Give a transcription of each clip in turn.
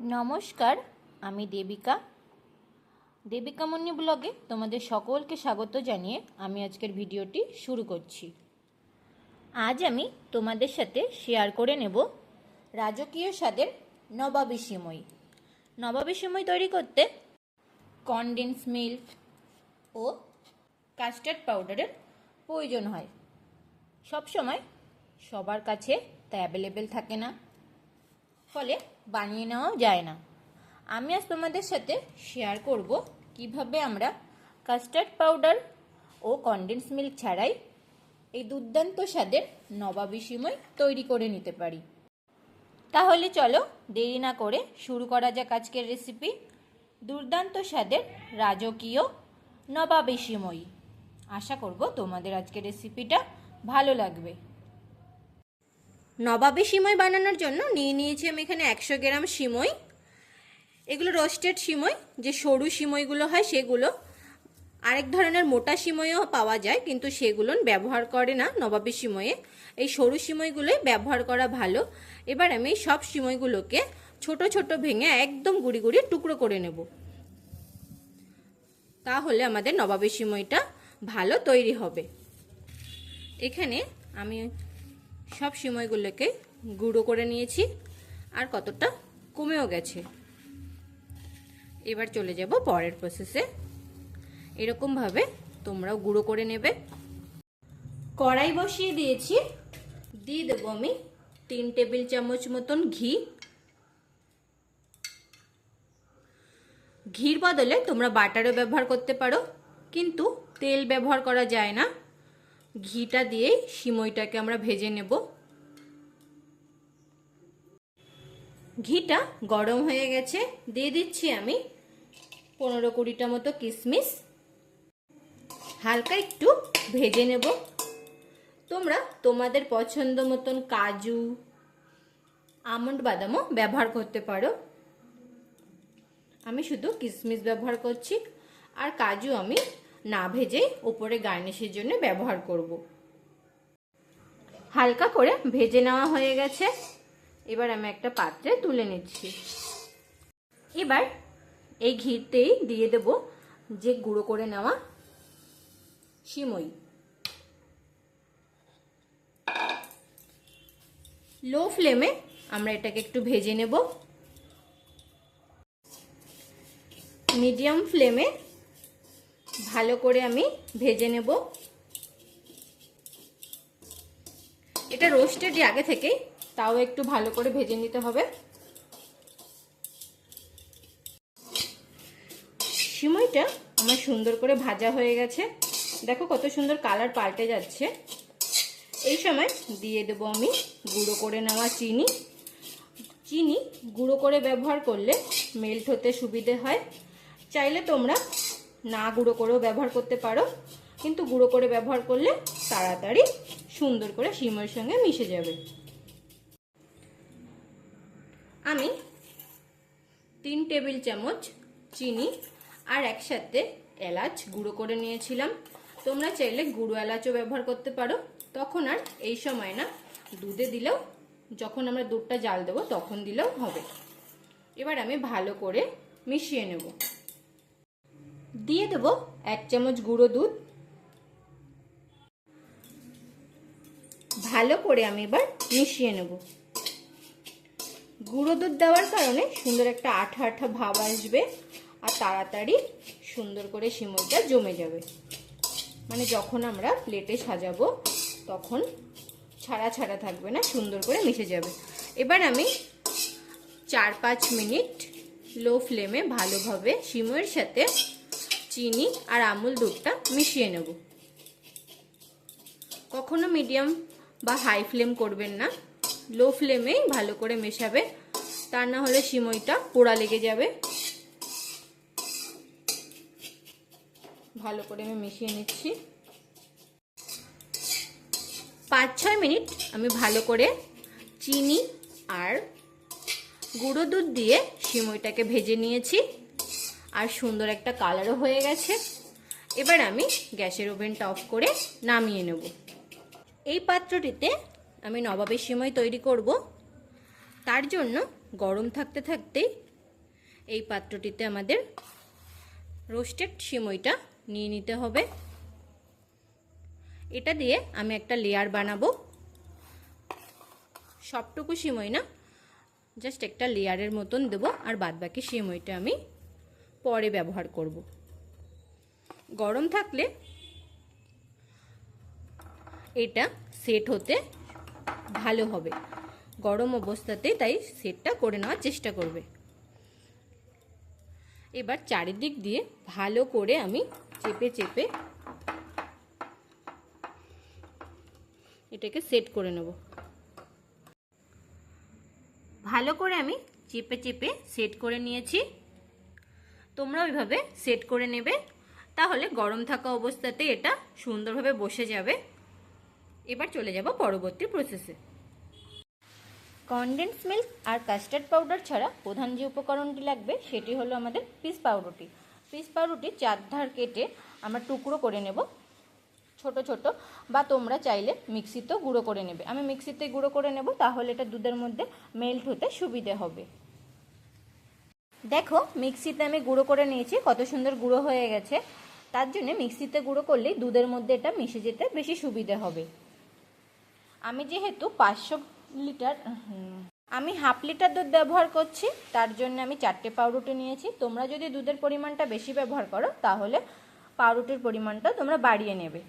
নমস্কার, আমি দেবিকা। দেবিকা মন্নি ব্লগে তোমাদের সকলকে স্বাগত জানিয়ে আমি আজকের ভিডিওটি শুরু করছি। আজ আমি তোমাদের সাথে শেয়ার করে নেব রাজকীয় স্বাদের নবাবী সিমই। নবাবী সিমই তৈরি করতে কনডেন্স মিল্ক ও কাস্টার্ড পাউডারের প্রয়োজন হয়। সবসময় সবার কাছে তা অ্যাভেলেবেল থাকে না। ফলে বানিয়ে নেওয়াও যায় না। আমি আজ তোমাদের সাথে শেয়ার করব কীভাবে আমরা কাস্টার্ড পাউডার ও কনডেন্স মিল্ক ছাড়াই এই দুর্দান্ত স্বাদের নবাবী সিমই তৈরি করে নিতে পারি। তাহলে চলো দেরি না করে শুরু করা যাক আজকের রেসিপি দুর্দান্ত স্বাদের রাজকীয় নবাবী সিমই। আশা করব তোমাদের আজকের রেসিপিটা ভালো লাগবে। নবাবী সিমই বানানোর জন্য নিয়ে নিয়েছি আমি এখানে একশো গ্রাম সিমই। এগুলো রোস্টেড সিমই, যে সরু সিমইগুলো হয় সেগুলো। আরেক ধরনের মোটা সিমইও পাওয়া যায়, কিন্তু সেগুলো ব্যবহার করে না নবাবী সিময়ে এই সরু সিমইগুলোই ব্যবহার করা ভালো। এবার আমি সব সিমইগুলোকে ছোট ছোট ভেঙে একদম গুড়ি গুড়ি টুকরো করে নেব। তাহলে আমাদের নবাবী সিমইটা ভালো তৈরি হবে। এখানে আমি সব সিমইগুলোকে গুঁড়ো করে নিয়েছি, আর কতটা কমেও গেছে। এবার চলে যাব পরের প্রসেসে এরকমভাবে তোমরাও গুঁড়ো করে নেবে। কড়াই বসিয়ে দিয়েছি। দিয়ে দেবো আমি তিন টেবিল চামচ মতন ঘি। ঘির বদলে তোমরা বাটারও ব্যবহার করতে পারো, কিন্তু তেল ব্যবহার করা যায় না। ঘিটা দিয়েই সিমইটাকে আমরা ভেজে নেব। ঘিটা গরম হয়ে গেছে। দিয়ে দিচ্ছি আমি পনেরো কুড়িটা মতো কিশমিশ। হালকা একটু ভেজে নেব। তোমরা তোমাদের পছন্দ মতন কাজু, আমন্ড বাদামও ব্যবহার করতে পারো। আমি শুধু কিশমিশ ব্যবহার করছি। আর কাজু আমি না ভেজে উপরে গার্নিশের জন্য ব্যবহার করব। হালকা করে ভেজে নেওয়া হয়ে গেছে। এবার আমি একটা পাত্রে তুলে নিচ্ছি। এবার এই ঘিতেই দিয়ে দেব যে গুঁড়ো করে নেওয়া সিমই। লো ফ্লেমে আমরা এটাকে একটু ভেজে নেব। মিডিয়াম ফ্লেমে ভালো করে আমি ভেজে নেব। এটা রোস্টেড আগে থেকেই, তাও একটু ভালো করে ভেজে নিতে হবে। সিমইটা আমার সুন্দর করে ভাজা হয়ে গেছে। দেখো কত সুন্দর কালার পাল্টে যাচ্ছে। এই সময় দিয়ে দেবো আমি গুঁড়ো করে নেওয়া চিনি। চিনি গুঁড়ো করে ব্যবহার করলে মেল্ট হতে সুবিধে হয়। চাইলে তোমরা না গুঁড়ো করেও ব্যবহার করতে পারো, কিন্তু গুঁড়ো করে ব্যবহার করলে তাড়াতাড়ি সুন্দর করে সিমের সঙ্গে মিশে যাবে। আমি তিন টেবিল চামচ চিনি আর একসাথে এলাচ গুঁড়ো করে নিয়েছিলাম। তোমরা চাইলে গুঁড়ো এলাচও ব্যবহার করতে পারো। তখন আর এই সময় না, দুধে দিলেও, যখন আমরা দুধটা জাল দেবো তখন দিলেও হবে। এবার আমি ভালো করে মিশিয়ে নেব। দিয়ে দেবো এক চামচ গুঁড়ো দুধ। ভালো করে আমি এবার মিশিয়ে নেব। গুঁড়ো দুধ দেওয়ার কারণে সুন্দর একটা আঠা আঠা ভাব আসবে আর তাড়াতাড়ি সুন্দর করে সিমইটা জমে যাবে। মানে যখন আমরা প্লেটে সাজাবো তখন ছাড়া ছাড়া থাকবে না, সুন্দর করে মিশে যাবে। এবার আমি চার পাঁচ মিনিট লো ফ্লেমে ভালোভাবে সিমইয়ের সাথে চিনি আর আমুল দুধটা মিশিয়ে নেব। কখনো মিডিয়াম বা হাই ফ্লেম করবেন না। লো ফ্লেমেই ভালো করে মেশাবে। তা না হলে সিমইটা পোড়া লেগে যাবে। ভালো করে আমি মিশিয়ে নিচ্ছি। পাঁচ ছয় মিনিট আমি ভালো করে চিনি আর গুঁড়ো দুধ দিয়ে সিমইটাকে ভেজে নিয়েছি। আর সুন্দর একটা কালারও হয়ে গেছে। এবার আমি গ্যাসের ওভেনটা অফ করে নামিয়ে নেব। এই পাত্রটিতে আমি নবাবের সিমই তৈরি করব। তার জন্য গরম থাকতে থাকতেই এই পাত্রটিতে আমাদের রোস্টেড সিমইটা নিয়ে নিতে হবে। এটা দিয়ে আমি একটা লেয়ার বানাবো। সবটুকু সিমই না জাস্ট একটা লেয়ারের মতন দেবো আর বাদবাকি সিমইটা আমি পরে ব্যবহার করব। গরম থাকলে এটা সেট হতে ভালো হবে। গরম অবস্থাতে তাই সেটটা করে নেওয়ার চেষ্টা করবে। এবার চারিদিক দিয়ে ভালো করে আমি চেপে চেপে এটাকে সেট করে নেব। ভালো করে আমি চেপে চেপে সেট করে নিয়েছি। তোমরা ওইভাবে সেট করে নেবে। তাহলে গরম থাকা অবস্থাতে এটা সুন্দরভাবে বসে যাবে। এবার চলে যাব পরবর্তী প্রসেসে কনডেন্স মিল্ক আর কাস্টার্ড পাউডার ছাড়া প্রধান যে উপকরণটি লাগবে, সেটি হলো আমাদের পিস পাউরুটি পিস পাউরুটি চার ধার কেটে আমরা টুকরো করে নেব। ছোট ছোট বা তোমরা চাইলে মিক্সিতেও গুঁড়ো করে নেবে। আমি মিক্সিতে গুঁড়ো করে নেব, তাহলে এটা দুধের মধ্যে মেল্ট হতে সুবিধে হবে। দেখো, মিক্সিতে আমি গুঁড়ো করে নিয়েছি, কত সুন্দর গুঁড়ো হয়ে গেছে। তার জন্য মিক্সিতে গুঁড়ো করলেই দুধের মধ্যে এটা মিশে যেতে বেশি সুবিধে হবে। আমি যেহেতু পাঁচশো লিটার, আমি হাফ লিটার দুধ ব্যবহার করছি, তার জন্য আমি চারটে পাউরুটি নিয়েছি। তোমরা যদি দুধের পরিমাণটা বেশি ব্যবহার করো, তাহলে পাউরুটির পরিমাণটা তোমরা বাড়িয়ে নেবে।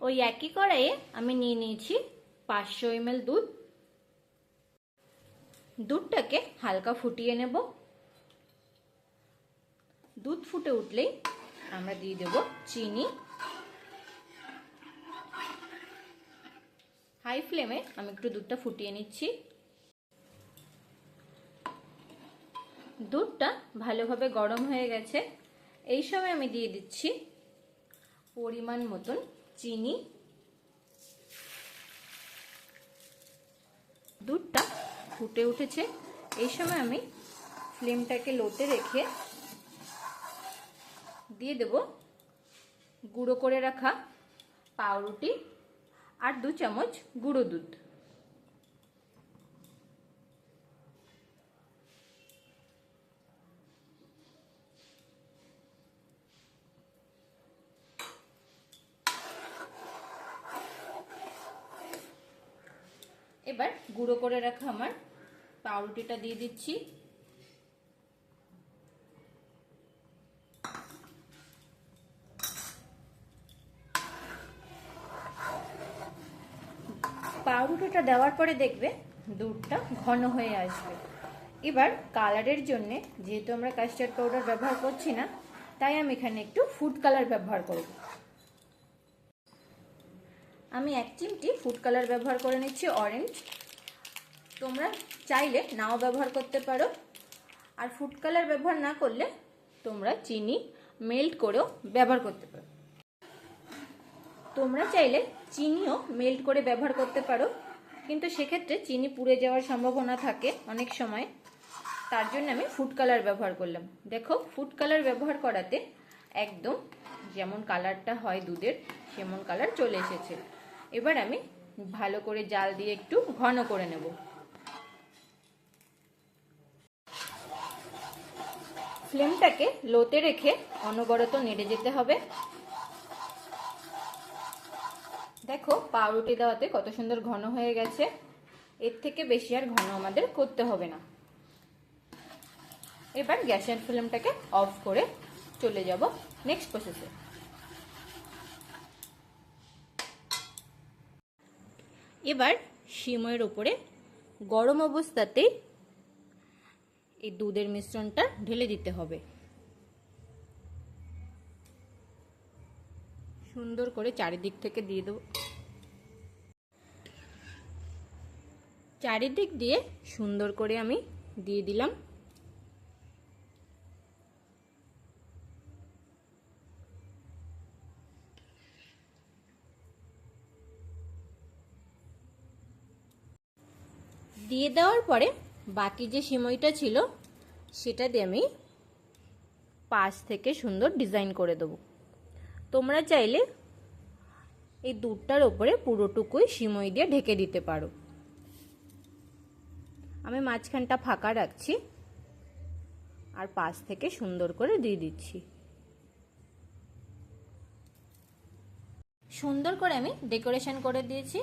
ওই একই কড়াইয়ে আমি নিয়ে নিয়েছি পাঁচশো এমএল দুধ। দুধটাকে হালকা ফুটিয়ে নেব। দুধ ফুটে উঠলেই আমরা দিয়ে দেব চিনি। হাই ফ্লেমে আমি একটু দুধটা ফুটিয়ে নিচ্ছি। দুধটা ভালোভাবে গরম হয়ে গেছে। এই সময় আমি দিয়ে দিচ্ছি পরিমাণ মতন চিনি দুধটা ফুটে উঠেছে। এই সময় আমি ফ্লেমটাকে লোতে রেখে দিয়ে দেব গুঁড়ো করে রাখা পাউরুটি আর দু চামচ গুঁড়ো দুধ। এবার গুঁড়ো করে রাখা আমার পাউরুটিটা দিয়ে দিচ্ছি। পাউরুটিটা দেওয়ার পরে দেখবে দুধটা ঘন হয়ে আসবে। এবার কালারের জন্য, যেহেতু আমরা কাস্টার্ড পাউডার ব্যবহার করছি না, তাই আমি এখানে একটু ফুড কালার ব্যবহার করব। আমি এক চিমটি ফুড কালার ব্যবহার করে নিচ্ছি অরেঞ্জ তোমরা চাইলে নাও ব্যবহার করতে পারো। আর ফুড কালার ব্যবহার না করলে তোমরা চিনি মেল্ট করেও ব্যবহার করতে পারো। তোমরা চাইলে চিনিও মেল্ট করে ব্যবহার করতে পারো। কিন্তু সেক্ষেত্রে চিনি পুড়ে যাওয়ার সম্ভাবনা থাকে অনেক সময়। তার জন্য আমি ফুড কালার ব্যবহার করলাম। দেখো ফুড কালার ব্যবহার করাতে একদম যেমন কালারটা হয় দুধের, সেমন কালার চলে এসেছে। এবার আমি ভালো করে জাল দিয়ে একটু ঘন করে নেব। ফ্লেমটাকে লোতে রেখে অনবরত নেড়ে যেতে হবে। দেখো, পাউরুটি দেওয়াতে কত সুন্দর ঘন হয়ে গেছে। এর থেকে বেশি আর ঘন আমাদের করতে হবে না। এবার গ্যাসের ফ্লেমটাকে অফ করে চলে যাব নেক্সট প্রসেসে। এবার সিময়ের ওপরে গরম অবস্থাতেই এই দুধের মিশ্রণটা ঢেলে দিতে হবে। সুন্দর করে চারিদিক থেকে দিয়ে দেব। চারিদিক দিয়ে সুন্দর করে আমি দিয়ে দিলাম। দিয়ে দেওয়ার পরে বাকি যে সিমইটা ছিল, সেটা দিয়ে আমি পাশ থেকে সুন্দর ডিজাইন করে দেবো। তোমরা চাইলে এই দুধটার ওপরে পুরোটুকুই সিমই দিয়ে ঢেকে দিতে পারো। আমি মাঝখানটা ফাঁকা রাখছি আর পাশ থেকে সুন্দর করে দিয়ে দিচ্ছি। সুন্দর করে আমি ডেকোরেশন করে দিয়েছি।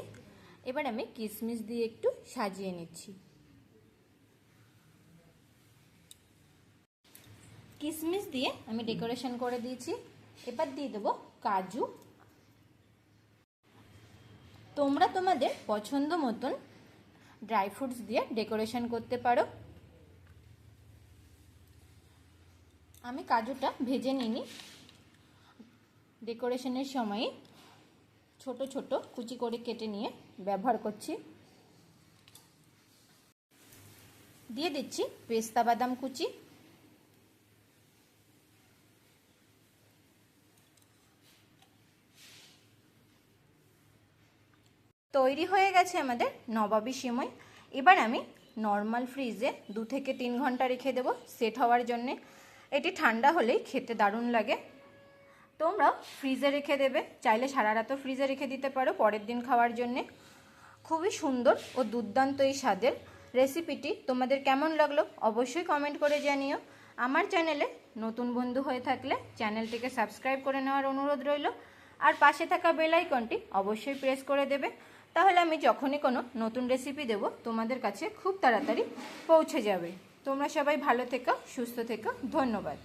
এবার আমি কিশমিশ দিয়ে একটু সাজিয়ে নিচ্ছি। কিশমিশ দিয়ে আমি ডেকোরেশন করে দিয়েছি। এবার দিয়ে দেবো কাজু। তোমরা তোমাদের পছন্দ মতন ড্রাই ফ্রুটস দিয়ে ডেকোরেশন করতে পারো। আমি কাজুটা ভেজে নিইনি ডেকোরেশনের সময় ছোট ছোট কুচি করে কেটে নিয়ে ব্যবহার করছি। দিয়ে দিচ্ছি পেস্তা বাদাম কুচি। তৈরি হয়ে গেছে আমাদের নবাবী সিমই। এবার আমি নর্মাল ফ্রিজে দু থেকে তিন ঘণ্টা রেখে দেবো, সেট হওয়ার জন্যে। এটি ঠান্ডা হলেই খেতে দারুণ লাগে। তোমরা ফ্রিজে রেখে দেবে। চাইলে সারা রাতও ফ্রিজে রেখে দিতে পারো পরের দিন খাওয়ার জন্যে। খুবই সুন্দর ও দুর্দান্ত এই স্বাদের রেসিপিটি তোমাদের কেমন লাগল অবশ্যই কমেন্ট করে জানিও। আমার চ্যানেলে নতুন বন্ধু হয়ে থাকলে চ্যানেলটিকে সাবস্ক্রাইব করে নেওয়ার অনুরোধ রইল। আর পাশে থাকা বেল আইকনটি অবশ্যই প্রেস করে দেবে। তাহলে আমি যখনই কোনো নতুন রেসিপি দেব, তোমাদের কাছে খুব তাড়াতাড়ি পৌঁছে যাবে। তোমরা সবাই ভালো থেকো, সুস্থ থেকো। ধন্যবাদ।